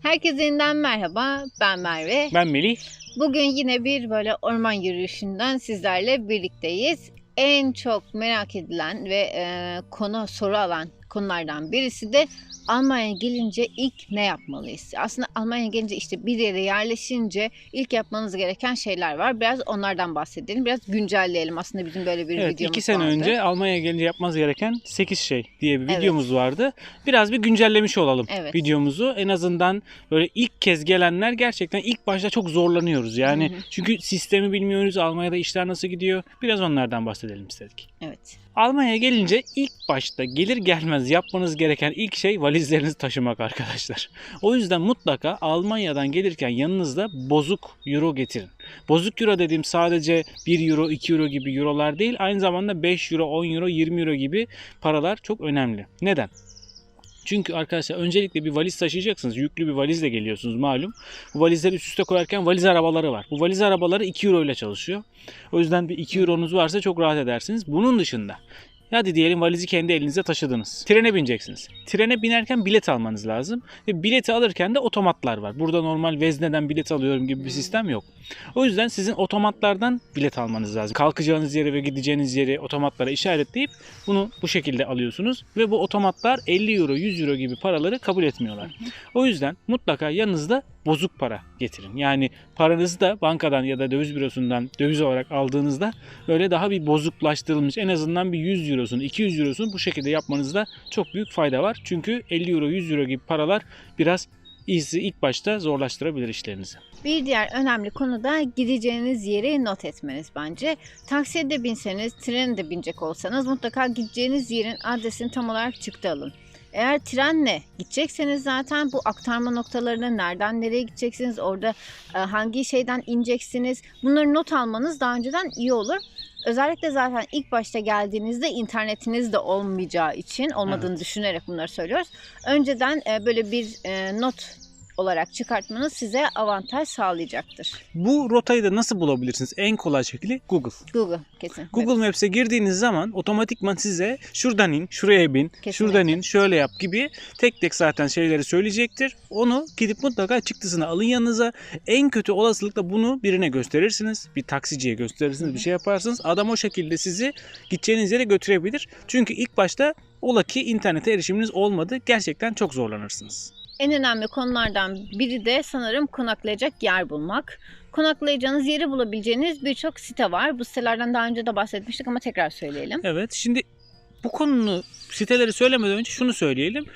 Herkese yeniden merhaba. Ben Merve. Ben Melih. Bugün yine bir böyle orman yürüyüşünden sizlerle birlikteyiz. En çok merak edilen ve e, konu soru alan konulardan birisi de Almanya'ya gelince ilk ne yapmalıyız? Aslında Almanya'ya gelince işte bir yere yerleşince ilk yapmanız gereken şeyler var. Biraz onlardan bahsedelim. Biraz güncelleyelim. Aslında bizim böyle bir Evet, videomuz iki sene vardı. önce Almanya'ya gelince yapmanız gereken 8 şey diye bir Evet. videomuz vardı. Biraz bir güncellemiş olalım Evet. videomuzu. En azından böyle ilk kez gelenler gerçekten ilk başta çok zorlanıyoruz. Yani Hı hı. çünkü sistemi bilmiyoruz. Almanya'da işler nasıl gidiyor? Biraz onlardan bahsedelim istedik. Evet. Almanya'ya gelince ilk başta gelir gelmez yapmanız gereken ilk şey valizlerinizi taşımak arkadaşlar. O yüzden mutlaka Almanya'dan gelirken yanınızda bozuk euro getirin. Bozuk euro dediğim sadece 1 euro 2 euro gibi eurolar değil aynı zamanda 5 euro 10 euro 20 euro gibi paralar çok önemli. Neden? Çünkü arkadaşlar öncelikle bir valiz taşıyacaksınız. Yüklü bir valizle geliyorsunuz malum. Bu valizleri üst üste koyarken valiz arabaları var. Bu valiz arabaları 2 euro ile çalışıyor. O yüzden bir 2 euronuz varsa çok rahat edersiniz. Bunun dışında Hadi diyelim valizi kendi elinize taşıdınız. Trene bineceksiniz. Trene binerken bilet almanız lazım. Ve bileti alırken de otomatlar var. Burada normal vezneden bilet alıyorum gibi bir sistem yok. O yüzden sizin otomatlardan bilet almanız lazım. Kalkacağınız yeri ve gideceğiniz yeri otomatlara işaretleyip bunu bu şekilde alıyorsunuz. Ve bu otomatlar 50 euro 100 euro gibi paraları kabul etmiyorlar. O yüzden mutlaka yanınızda bozuk para getirin. Yani paranızı da bankadan ya da döviz bürosundan döviz olarak aldığınızda böyle daha bir bozuklaştırılmış en azından bir 100 eurosunu 200 eurosunu bu şekilde yapmanızda çok büyük fayda var. Çünkü 50 euro 100 euro gibi paralar biraz iyisi ilk başta zorlaştırabilir işlerinizi. Bir diğer önemli konu da gideceğiniz yeri not etmeniz bence. Taksiye de binseniz, trene de binecek olsanız mutlaka gideceğiniz yerin adresini tam olarak çıktı alın. Eğer trenle gidecekseniz zaten bu aktarma noktalarına nereden nereye gideceksiniz, orada e, hangi şeyden ineceksiniz bunları not almanız daha önceden iyi olur. Özellikle zaten ilk başta geldiğinizde internetiniz de olmayacağı için olmadığını düşünerek bunları söylüyoruz. Önceden e, böyle bir e, not olarak çıkartmanız size avantaj sağlayacaktır. Bu rotayı da nasıl bulabilirsiniz? En kolay şekli Google. Google kesin. Google Maps'e girdiğiniz zaman otomatikman size şuradan in, şuraya bin, Kesinlikle. şuradan in, şöyle yap gibi tek tek zaten şeyleri söyleyecektir. Onu gidip mutlaka çıktısını alın yanınıza. En kötü olasılıkla bunu birine gösterirsiniz. Bir taksiciye gösterirsiniz, bir şey yaparsınız. Adam o şekilde sizi gideceğiniz yere götürebilir. Çünkü ilk başta ola ki internete erişiminiz olmadı. Gerçekten çok zorlanırsınız. En önemli konulardan biri de sanırım konaklayacak yer bulmak. Konaklayacağınız yeri bulabileceğiniz birçok site var. Bu sitelerden daha önce de bahsetmiştik ama tekrar söyleyelim. Evet şimdi bu konunu siteleri söylemeden önce şunu söyleyelim.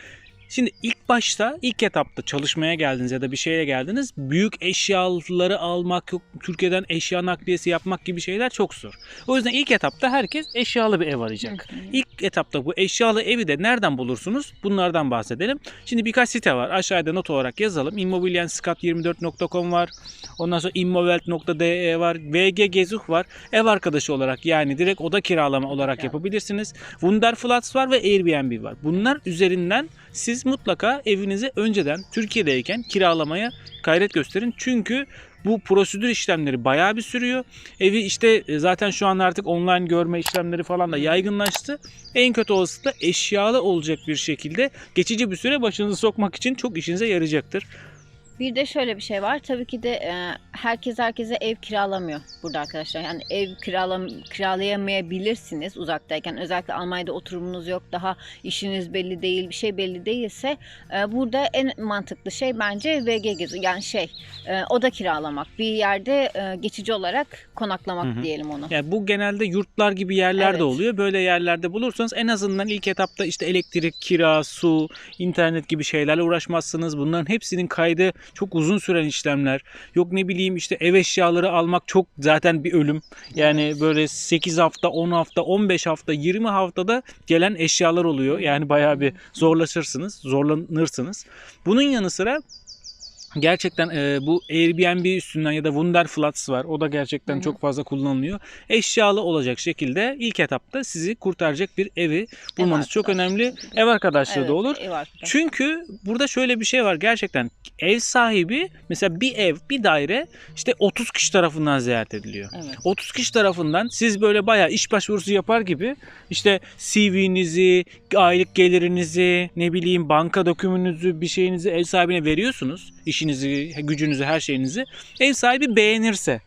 Şimdi ilk başta ilk etapta çalışmaya geldiniz ya da bir şeye geldiniz. Büyük eşyaları almak, yok Türkiye'den eşya nakliyesi yapmak gibi şeyler çok zor. O yüzden ilk etapta herkes eşyalı bir ev arayacak. İlk etapta bu eşyalı evi de nereden bulursunuz? Bunlardan bahsedelim. Şimdi birkaç site var. Aşağıda not olarak yazalım. Immobilienscout24.com var. Ondan sonra immovelt.de var. VG Gezuch var. Ev arkadaşı olarak yani direkt oda kiralama olarak yapabilirsiniz. Wunderflats var ve Airbnb var. Bunlar üzerinden siz mutlaka evinizi önceden Türkiye'deyken kiralamaya gayret gösterin. Çünkü bu prosedür işlemleri bayağı bir sürüyor. Evi işte e, zaten şu an artık online görme işlemleri falan da yaygınlaştı. En kötü olasılıkla eşyalı olacak bir şekilde geçici bir süre başınızı sokmak için çok işinize yarayacaktır. Bir de şöyle bir şey var. Tabii ki de e, herkes herkese ev kiralamıyor burada arkadaşlar. Yani ev kiralam kiralayamayabilirsiniz uzaktayken. Özellikle Almanya'da oturumunuz yok, daha işiniz belli değil, bir şey belli değilse e, burada en mantıklı şey bence VG gezi. Yani şey, e, oda kiralamak. Bir yerde e, geçici olarak konaklamak Hı hı. diyelim onu. Yani bu genelde yurtlar gibi yerler Evet. oluyor. Böyle yerlerde bulursanız en azından ilk etapta işte elektrik, kira, su, internet gibi şeylerle uğraşmazsınız. Bunların hepsinin kaydı çok uzun süren işlemler. Yok ne bileyim işte ev eşyaları almak çok zaten bir ölüm. Yani böyle 8 hafta, 10 hafta, 15 hafta, 20 haftada gelen eşyalar oluyor. Yani bayağı bir zorlaşırsınız, zorlanırsınız. Bunun yanı sıra Gerçekten e, bu Airbnb üstünden ya da Wunderflats var. O da gerçekten Hı hı. çok fazla kullanılıyor. Eşyalı olacak şekilde ilk etapta sizi kurtaracak bir evi bulmanız çok arkadaşlığı önemli. Ev arkadaşlığı Evet, da olur. ev arkadaşlığı. Çünkü burada şöyle bir şey var gerçekten ev sahibi mesela bir ev bir daire işte 30 kişi tarafından ziyaret ediliyor. Evet. 30 kişi tarafından siz böyle bayağı iş başvurusu yapar gibi işte CV'nizi, aylık gelirinizi, ne bileyim banka dokümanınızı, bir şeyinizi ev sahibine veriyorsunuz. İşinizi, gücünüzü, her şeyinizi. Ev sahibi beğenirse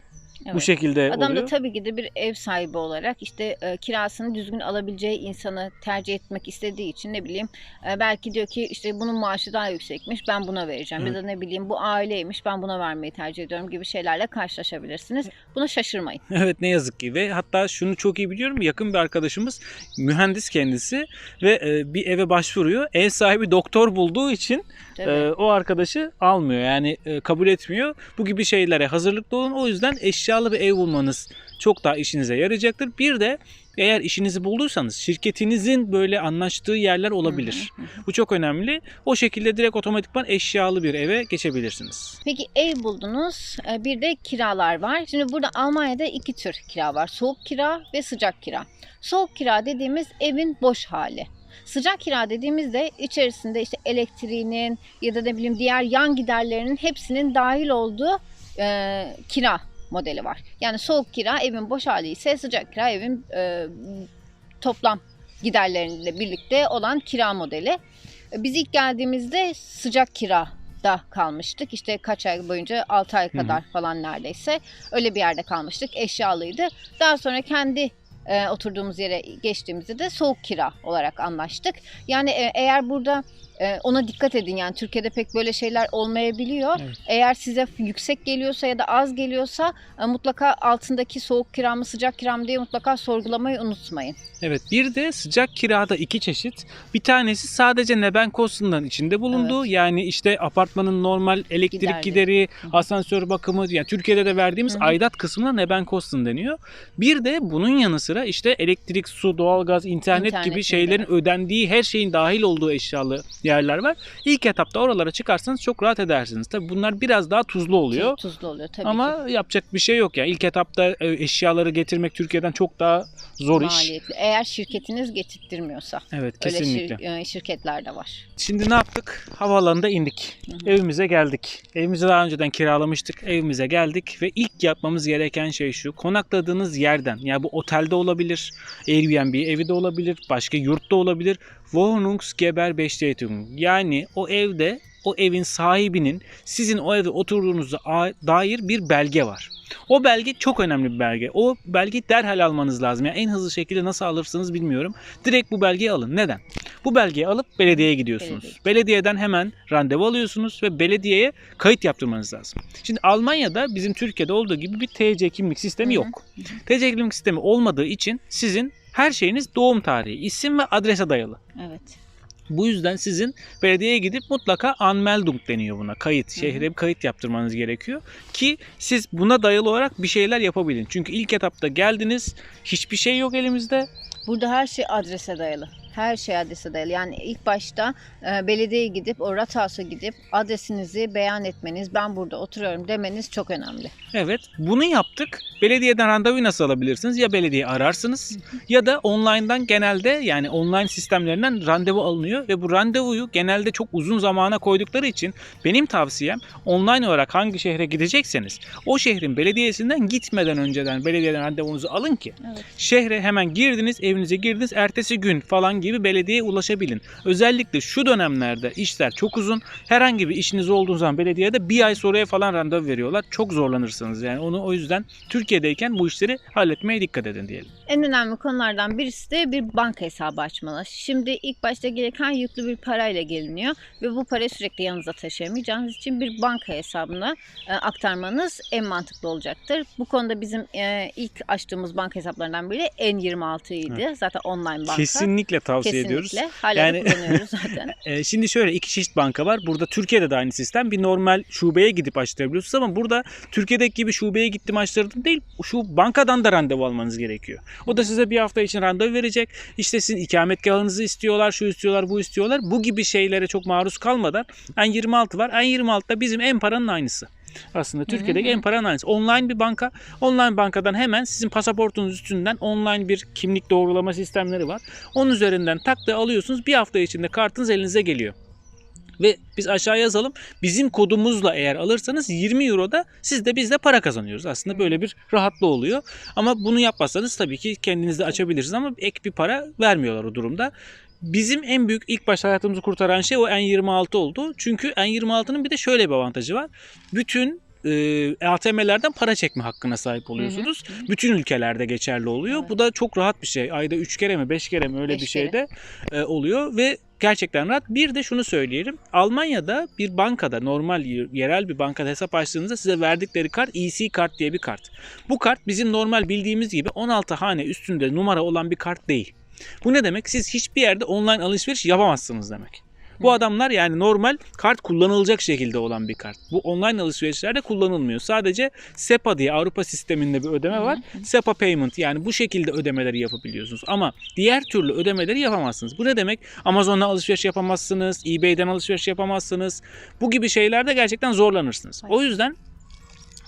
bu Evet. şekilde Adam oluyor. da tabii ki de bir ev sahibi olarak işte e, kirasını düzgün alabileceği insanı tercih etmek istediği için ne bileyim e, belki diyor ki işte bunun maaşı daha yüksekmiş ben buna vereceğim ya da ne bileyim bu aileymiş ben buna vermeyi tercih ediyorum gibi şeylerle karşılaşabilirsiniz. Buna şaşırmayın. Evet ne yazık ki ve hatta şunu çok iyi biliyorum yakın bir arkadaşımız mühendis kendisi ve e, bir eve başvuruyor. Ev sahibi doktor bulduğu için Tabii. e, o arkadaşı almıyor yani e, kabul etmiyor. Bu gibi şeylere hazırlıklı olun. O yüzden eşyalı bir ev bulmanız çok daha işinize yarayacaktır. Bir de eğer işinizi bulduysanız şirketinizin böyle anlaştığı yerler olabilir. Hı hı hı. Bu çok önemli. O şekilde direkt otomatikman eşyalı bir eve geçebilirsiniz. Peki ev buldunuz. e, Bir de kiralar var. Şimdi burada Almanya'da iki tür kira var. Soğuk kira ve sıcak kira. Soğuk kira dediğimiz evin boş hali. Sıcak kira dediğimizde içerisinde işte elektriğinin ya da ne bileyim diğer yan giderlerinin hepsinin dahil olduğu e, kira modeli var. Yani soğuk kira evin boş hali ise sıcak kira evin e, toplam giderleriyle birlikte olan kira modeli. E, Biz ilk geldiğimizde sıcak kira da kalmıştık. İşte kaç ay boyunca 6 ay kadar falan neredeyse öyle bir yerde kalmıştık. Eşyalıydı. Daha sonra kendi e, oturduğumuz yere geçtiğimizde de soğuk kira olarak anlaştık. Yani e, eğer burada e, ona dikkat edin yani Türkiye'de pek böyle şeyler olmayabiliyor. Evet. Eğer size yüksek geliyorsa ya da az geliyorsa e, mutlaka altındaki soğuk kira mı sıcak kira mı diye mutlaka sorgulamayı unutmayın. Evet bir de sıcak kirada iki çeşit. Bir tanesi sadece Nebenkosten'dan içinde bulunduğu yani işte apartmanın normal elektrik Giderleri. gideri, asansör bakımı yani Türkiye'de de verdiğimiz Hı hı. aidat kısmına Nebenkosten deniyor. Bir de bunun yanı sıra işte elektrik, su, doğalgaz, internet, İnternet gibi şeylerin ödendiği her şeyin dahil olduğu eşyalı yerler var. İlk etapta oralara çıkarsanız çok rahat edersiniz. Tabii bunlar biraz daha tuzlu oluyor. Tuz- Tuzlu oluyor tabii Ama ki. yapacak bir şey yok ya. İlk etapta e, eşyaları getirmek Türkiye'den çok daha zor iş. Maliyetli. Eğer şirketiniz getirttirmiyorsa. Evet Öyle kesinlikle. şir- e, şirketler de var. Şimdi ne yaptık? Havaalanında indik. Hı hı. Evimize geldik. Evimizi daha önceden kiralamıştık. Evimize geldik ve ilk yapmamız gereken şey şu. Konakladığınız yerden ya bu otelde olabilir, Airbnb evi de olabilir, başka yurtta olabilir. Wohnungsgeberbestätigung. Yani o evde o evin sahibinin sizin o evde oturduğunuza dair bir belge var. O belge çok önemli bir belge. O belgeyi derhal almanız lazım. Yani en hızlı şekilde nasıl alırsınız bilmiyorum. Direkt bu belgeyi alın. Neden? Bu belgeyi alıp belediyeye gidiyorsunuz. Belediye. Belediyeden hemen randevu alıyorsunuz ve belediyeye kayıt yaptırmanız lazım. Şimdi Almanya'da bizim Türkiye'de olduğu gibi bir TC kimlik sistemi Hı hı. yok. TC kimlik sistemi olmadığı için sizin her şeyiniz doğum tarihi, isim ve adrese dayalı. Evet. Bu yüzden sizin belediyeye gidip mutlaka anmeldung deniyor buna. Kayıt, şehre bir kayıt yaptırmanız gerekiyor ki siz buna dayalı olarak bir şeyler yapabilin. Çünkü ilk etapta geldiniz, hiçbir şey yok elimizde. Burada her şey adrese dayalı. Her şey adrese dayalı. Yani ilk başta e, belediyeye gidip o Rathaus'a gidip adresinizi beyan etmeniz, ben burada oturuyorum demeniz çok önemli. Evet, bunu yaptık. Belediyeden randevu nasıl alabilirsiniz? Ya belediye ararsınız ya da online'dan genelde yani online sistemlerinden randevu alınıyor ve bu randevuyu genelde çok uzun zamana koydukları için benim tavsiyem online olarak hangi şehre gidecekseniz o şehrin belediyesinden gitmeden önceden belediyeden randevunuzu alın ki Evet. şehre hemen girdiniz, evinize girdiniz, ertesi gün falan gibi belediyeye ulaşabilin. Özellikle şu dönemlerde işler çok uzun. Herhangi bir işiniz olduğu zaman belediyede bir ay sonraya falan randevu veriyorlar. Çok zorlanırsınız yani. Onu o yüzden Türkiye'deyken bu işleri halletmeye dikkat edin diyelim. En önemli konulardan birisi de bir banka hesabı açmalı. Şimdi ilk başta gereken yüklü bir parayla geliniyor ve bu parayı sürekli yanınıza taşıyamayacağınız için bir banka hesabına e, aktarmanız en mantıklı olacaktır. Bu konuda bizim e, ilk açtığımız banka hesaplarından biri N26 idi. Zaten online banka. Kesinlikle tavsiye ediyoruz. Kesinlikle. Hala Yani- kullanıyoruz zaten. Ee, şimdi şöyle iki çeşit banka var. Burada Türkiye'de de aynı sistem. Bir normal şubeye gidip açtırabiliyorsunuz ama burada Türkiye'deki gibi şubeye gittim açtırdım değil. Şu bankadan da randevu almanız gerekiyor. O da size bir hafta için randevu verecek. İşte sizin ikametgahınızı istiyorlar, şu istiyorlar, bu istiyorlar. Bu gibi şeylere çok maruz kalmadan N26 var. N26 da bizim en paranın aynısı. Aslında Türkiye'deki en paranın aynısı. Online bir banka. Online bankadan hemen sizin pasaportunuz üstünden online bir kimlik doğrulama sistemleri var. Onun üzerinden taktığı alıyorsunuz. Bir hafta içinde kartınız elinize geliyor. Ve biz aşağı yazalım. Bizim kodumuzla eğer alırsanız 20 Euro'da siz de biz de para kazanıyoruz. Aslında böyle bir rahatlı oluyor. Ama bunu yapmazsanız tabii ki kendiniz de açabilirsiniz ama ek bir para vermiyorlar o durumda. Bizim en büyük ilk başta hayatımızı kurtaran şey o N26 oldu. Çünkü N26'nın bir de şöyle bir avantajı var. Bütün e, ATM'lerden para çekme hakkına sahip oluyorsunuz. Bütün ülkelerde geçerli oluyor. Evet. Bu da çok rahat bir şey. Ayda 3 kere mi 5 kere mi öyle Beş bir şey de e, oluyor ve gerçekten rahat. Bir de şunu söyleyelim. Almanya'da bir bankada normal yerel bir bankada hesap açtığınızda size verdikleri kart EC kart diye bir kart. Bu kart bizim normal bildiğimiz gibi 16 hane üstünde numara olan bir kart değil. Bu ne demek? Siz hiçbir yerde online alışveriş yapamazsınız demek. Bu adamlar yani normal kart kullanılacak şekilde olan bir kart. Bu online alışverişlerde kullanılmıyor. Sadece SEPA diye Avrupa sisteminde bir ödeme var. SEPA payment yani bu şekilde ödemeleri yapabiliyorsunuz. Ama diğer türlü ödemeleri yapamazsınız. Bu ne demek? Amazon'dan alışveriş yapamazsınız, eBay'den alışveriş yapamazsınız. Bu gibi şeylerde gerçekten zorlanırsınız. O yüzden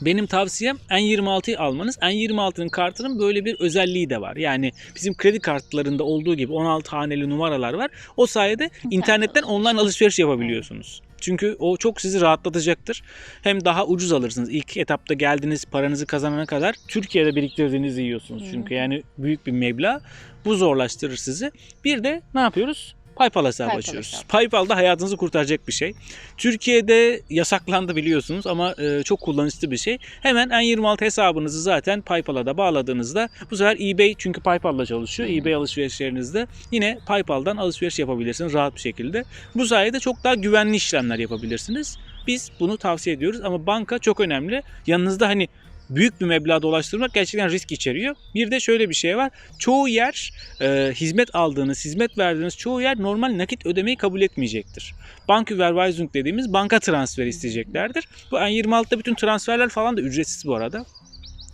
benim tavsiyem N26'yı almanız. N26'nın kartının böyle bir özelliği de var. Yani bizim kredi kartlarında olduğu gibi 16 haneli numaralar var. O sayede internetten online alışveriş yapabiliyorsunuz. Çünkü o çok sizi rahatlatacaktır. Hem daha ucuz alırsınız. İlk etapta geldiniz paranızı kazanana kadar Türkiye'de biriktirdiğinizi yiyorsunuz. Çünkü yani büyük bir meblağ. Bu zorlaştırır sizi. Bir de ne yapıyoruz? PayPal hesabı PayPal açıyoruz. hesabı. PayPal da hayatınızı kurtaracak bir şey. Türkiye'de yasaklandı biliyorsunuz ama e, çok kullanışlı bir şey. Hemen N26 hesabınızı zaten PayPal'a da bağladığınızda bu sefer eBay çünkü PayPal'la çalışıyor. Hı eBay alışverişlerinizde yine PayPal'dan alışveriş yapabilirsiniz rahat bir şekilde. Bu sayede çok daha güvenli işlemler yapabilirsiniz. Biz bunu tavsiye ediyoruz ama banka çok önemli. Yanınızda hani büyük bir meblağ dolaştırmak gerçekten risk içeriyor. Bir de şöyle bir şey var. Çoğu yer e, hizmet aldığınız, hizmet verdiğiniz çoğu yer normal nakit ödemeyi kabul etmeyecektir. Banküberweisung dediğimiz banka transferi isteyeceklerdir. Bu N26'da bütün transferler falan da ücretsiz bu arada.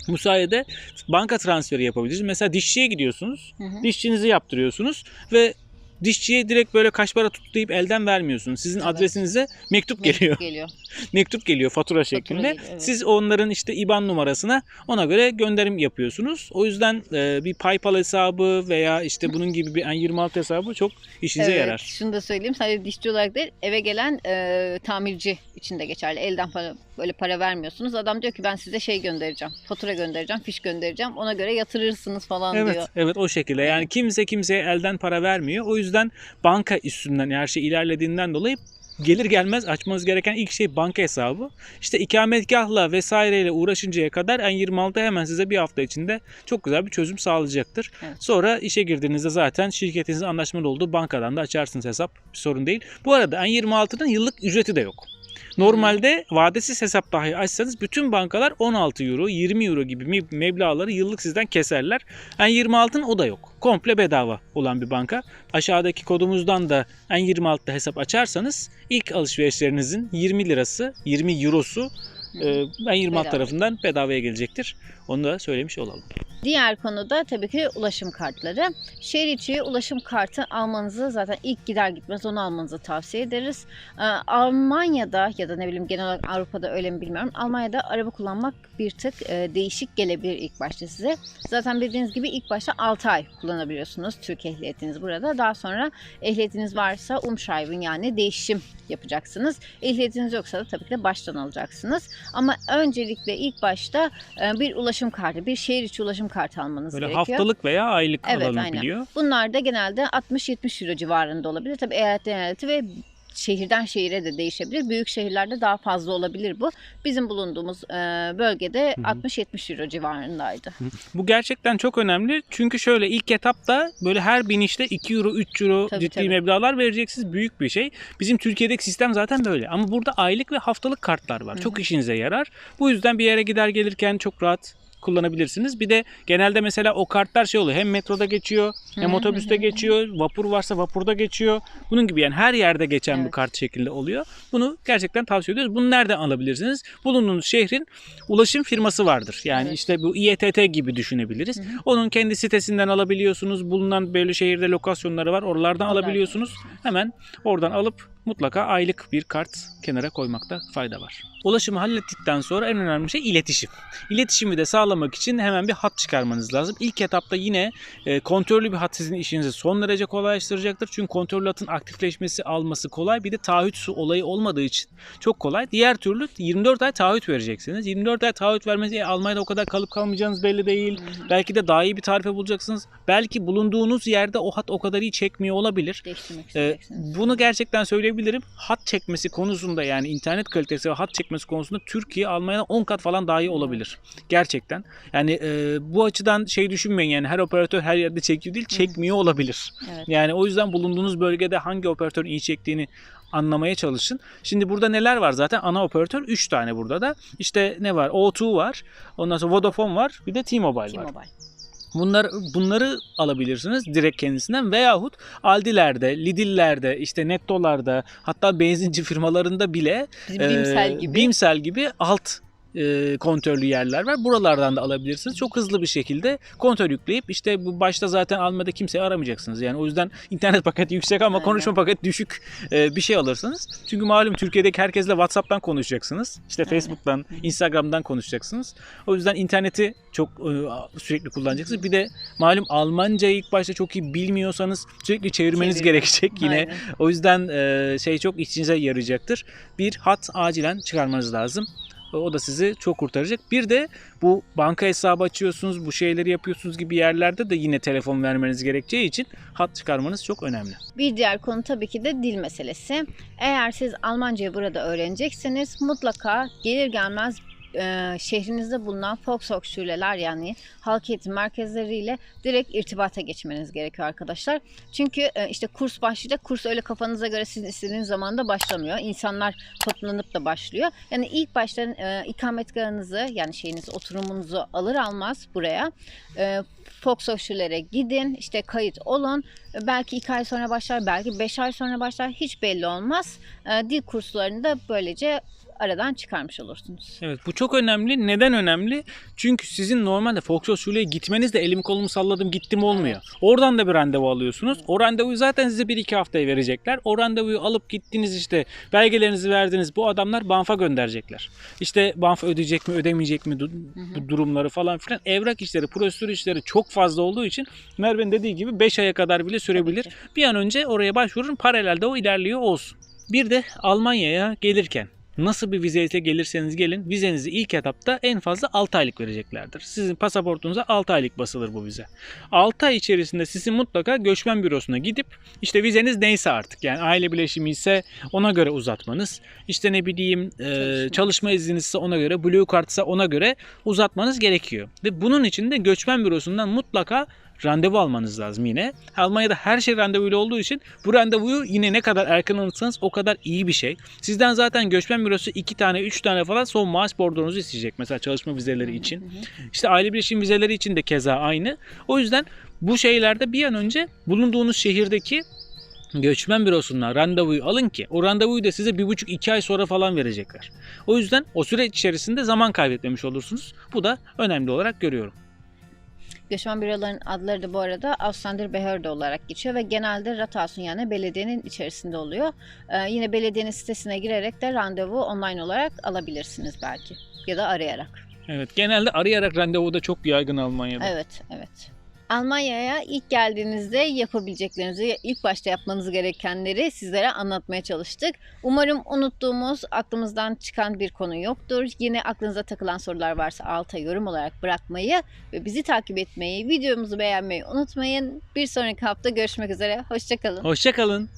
Bu sayede banka transferi yapabiliriz. Mesela dişçiye gidiyorsunuz. Hı hı. Dişçinizi yaptırıyorsunuz ve dişçiye direkt böyle kaç para tuttu elden vermiyorsunuz. Sizin Evet. adresinize mektup geliyor. geliyor. Mektup geliyor fatura şeklinde. geliyor, evet. Siz onların işte IBAN numarasına ona göre gönderim yapıyorsunuz. O yüzden e, bir PayPal hesabı veya işte bunun gibi bir N26 hesabı çok işinize Evet, yarar. Şunu da söyleyeyim sadece dişçi olarak değil eve gelen e, tamirci için de geçerli. Elden para, böyle para vermiyorsunuz. Adam diyor ki ben size şey göndereceğim. Fatura göndereceğim, fiş göndereceğim. Ona göre yatırırsınız falan Evet, diyor. evet o şekilde. Yani kimse kimseye elden para vermiyor. O yüzden banka üstünden her şey ilerlediğinden dolayı gelir gelmez açmanız gereken ilk şey banka hesabı. İşte ikametgahla vesaireyle uğraşıncaya kadar N26 hemen size bir hafta içinde çok güzel bir çözüm sağlayacaktır. Evet. Sonra işe girdiğinizde zaten şirketinizin anlaşmalı olduğu bankadan da açarsınız hesap. Bir sorun değil. Bu arada N26'nın yıllık ücreti de yok. Normalde vadesiz hesap dahi açsanız bütün bankalar 16 euro, 20 euro gibi me- meblağları yıllık sizden keserler. N26'ın o da yok. Komple bedava olan bir banka. Aşağıdaki kodumuzdan da N26'da hesap açarsanız ilk alışverişlerinizin 20 lirası, 20 eurosu e, N26 Bedava. tarafından bedavaya gelecektir. Onu da söylemiş olalım. Diğer konu da tabii ki ulaşım kartları. Şehir içi ulaşım kartı almanızı zaten ilk gider gitmez onu almanızı tavsiye ederiz. Ee, Almanya'da ya da ne bileyim genel olarak Avrupa'da öyle mi bilmiyorum. Almanya'da araba kullanmak bir tık e, değişik gelebilir ilk başta size. Zaten bildiğiniz gibi ilk başta 6 ay kullanabiliyorsunuz Türk ehliyetiniz burada. Daha sonra ehliyetiniz varsa umschreiben yani değişim yapacaksınız. Ehliyetiniz yoksa da tabii ki de baştan alacaksınız. Ama öncelikle ilk başta e, bir ulaşım kartı, bir şehir içi ulaşım kartı almanız Böyle gerekiyor. haftalık veya aylık Evet, alınabiliyor. Bunlar da genelde 60-70 euro civarında olabilir. Tabii eyaletten eyalete ve şehirden şehire de değişebilir. Büyük şehirlerde daha fazla olabilir bu. Bizim bulunduğumuz e, bölgede Hı hı. 60-70 euro civarındaydı. Bu gerçekten çok önemli. Çünkü şöyle ilk etapta böyle her binişte 2 euro 3 euro Tabii, ciddi tabii. meblağlar vereceksiniz. Büyük bir şey. Bizim Türkiye'deki sistem zaten böyle. Ama burada aylık ve haftalık kartlar var. Hı Çok işinize yarar. Bu yüzden bir yere gider gelirken çok rahat kullanabilirsiniz. Bir de genelde mesela o kartlar şey oluyor. Hem metroda geçiyor, hem otobüste geçiyor, vapur varsa vapurda geçiyor. Bunun gibi yani her yerde geçen bir Evet. kart şeklinde oluyor. Bunu gerçekten tavsiye ediyoruz. Bunu nereden alabilirsiniz? Bulunduğunuz şehrin ulaşım firması vardır. Yani Evet. işte bu İETT gibi düşünebiliriz. Hı hı. Onun kendi sitesinden alabiliyorsunuz. Bulunan böyle şehirde lokasyonları var. Oralardan Onlardan alabiliyorsunuz. Hemen oradan alıp mutlaka aylık bir kart kenara koymakta fayda var. Ulaşımı hallettikten sonra en önemli şey iletişim. İletişimi de sağlamak için hemen bir hat çıkarmanız lazım. İlk etapta yine e, kontörlü bir hat sizin işinizi son derece kolaylaştıracaktır. Çünkü kontörlü hatın aktifleşmesi, alması kolay. Bir de taahhüt su olayı olmadığı için çok kolay. Diğer türlü 24 ay taahhüt vereceksiniz. 24 ay taahhüt vermesi e, Almanya'da o kadar kalıp kalmayacağınız belli değil. Belki de daha iyi bir tarife bulacaksınız. Belki bulunduğunuz yerde o hat o kadar iyi çekmiyor olabilir. Ee, bunu gerçekten söyleyebilirim. Hat çekmesi konusunda yani internet kalitesi ve hat çekmesi konusunda Türkiye Almanya'dan 10 kat falan daha iyi olabilir. Gerçekten. Yani e, bu açıdan şey düşünmeyin yani her operatör her yerde çekiyor değil çekmiyor olabilir. Evet. Yani o yüzden bulunduğunuz bölgede hangi operatörün iyi çektiğini anlamaya çalışın. Şimdi burada neler var zaten? Ana operatör 3 tane burada da. İşte ne var? O2 var. Ondan sonra Vodafone var. Bir de T-Mobile var. Bunlar bunları alabilirsiniz direkt kendisinden veyahut Aldi'lerde, Lidl'lerde, işte Netto'larda hatta benzinci firmalarında bile Bizim e, Bimsel gibi. Bimsel gibi alt e, kontörlü yerler var. Buralardan da alabilirsiniz. Çok hızlı bir şekilde kontör yükleyip işte bu başta zaten almada kimseyi aramayacaksınız. Yani o yüzden internet paketi yüksek ama Aynen. konuşma paketi düşük e, bir şey alırsınız. Çünkü malum Türkiye'deki herkesle WhatsApp'tan konuşacaksınız. İşte Aynen. Facebook'tan, Instagram'dan konuşacaksınız. O yüzden interneti çok e, sürekli kullanacaksınız. Bir de malum Almancayı ilk başta çok iyi bilmiyorsanız sürekli çevirmeniz Çevirme. gerekecek yine. Aynen. O yüzden e, şey çok işinize yarayacaktır. Bir hat acilen çıkarmanız lazım. O da sizi çok kurtaracak. Bir de bu banka hesabı açıyorsunuz, bu şeyleri yapıyorsunuz gibi yerlerde de yine telefon vermeniz gerekeceği için hat çıkarmanız çok önemli. Bir diğer konu tabii ki de dil meselesi. Eğer siz Almancayı burada öğrenecekseniz mutlaka gelir gelmez e, şehrinizde bulunan Volkshochschule'ler yani halk eğitim merkezleriyle direkt irtibata geçmeniz gerekiyor arkadaşlar. Çünkü e, işte kurs başlayacak. Kurs öyle kafanıza göre sizin istediğiniz zamanda başlamıyor. İnsanlar toplanıp da başlıyor. Yani ilk başta e, ikametgahınızı yani şeyinizi oturumunuzu alır almaz buraya e, Volkshochschule'lere gidin işte kayıt olun. Belki iki ay sonra başlar, belki beş ay sonra başlar. Hiç belli olmaz. E, dil kurslarını da böylece aradan çıkarmış olursunuz. Evet bu çok önemli. Neden önemli? Çünkü sizin normalde Volkshochschule'ye gitmeniz de elimi kolumu salladım gittim olmuyor. Oradan da bir randevu alıyorsunuz. O randevuyu zaten size bir iki haftaya verecekler. O randevuyu alıp gittiniz işte belgelerinizi verdiniz. Bu adamlar Banf'a gönderecekler. İşte Banf ödeyecek mi ödemeyecek mi du- bu durumları falan filan. Evrak işleri, prosedür işleri çok fazla olduğu için Merve'nin dediği gibi 5 aya kadar bile sürebilir. Bir an önce oraya başvurun paralelde o ilerliyor olsun. Bir de Almanya'ya gelirken nasıl bir vizete gelirseniz gelin vizenizi ilk etapta en fazla 6 aylık vereceklerdir. Sizin pasaportunuza 6 aylık basılır bu vize. 6 ay içerisinde sizin mutlaka göçmen bürosuna gidip işte vizeniz neyse artık yani aile bileşimi ise ona göre uzatmanız. işte ne bileyim e, Çalışma. çalışma izniniz ise ona göre blue card ise ona göre uzatmanız gerekiyor. Ve bunun için de göçmen bürosundan mutlaka randevu almanız lazım yine. Almanya'da her şey randevuyla olduğu için bu randevuyu yine ne kadar erken alırsanız o kadar iyi bir şey. Sizden zaten göçmen bürosu 2 tane 3 tane falan son maaş bordonuzu isteyecek mesela çalışma vizeleri için. İşte aile birleşim vizeleri için de keza aynı. O yüzden bu şeylerde bir an önce bulunduğunuz şehirdeki göçmen bürosundan randevuyu alın ki o randevuyu da size bir buçuk iki ay sonra falan verecekler. O yüzden o süreç içerisinde zaman kaybetmemiş olursunuz. Bu da önemli olarak görüyorum. Göçmen büroların adları da bu arada Auslander Behörde olarak geçiyor ve genelde Rathaus'un yani belediyenin içerisinde oluyor. Ee, yine belediyenin sitesine girerek de randevu online olarak alabilirsiniz belki ya da arayarak. Evet genelde arayarak randevu da çok yaygın Almanya'da. Evet, evet. Almanya'ya ilk geldiğinizde yapabileceklerinizi, ilk başta yapmanız gerekenleri sizlere anlatmaya çalıştık. Umarım unuttuğumuz, aklımızdan çıkan bir konu yoktur. Yine aklınıza takılan sorular varsa alta yorum olarak bırakmayı ve bizi takip etmeyi, videomuzu beğenmeyi unutmayın. Bir sonraki hafta görüşmek üzere. Hoşçakalın. Hoşçakalın.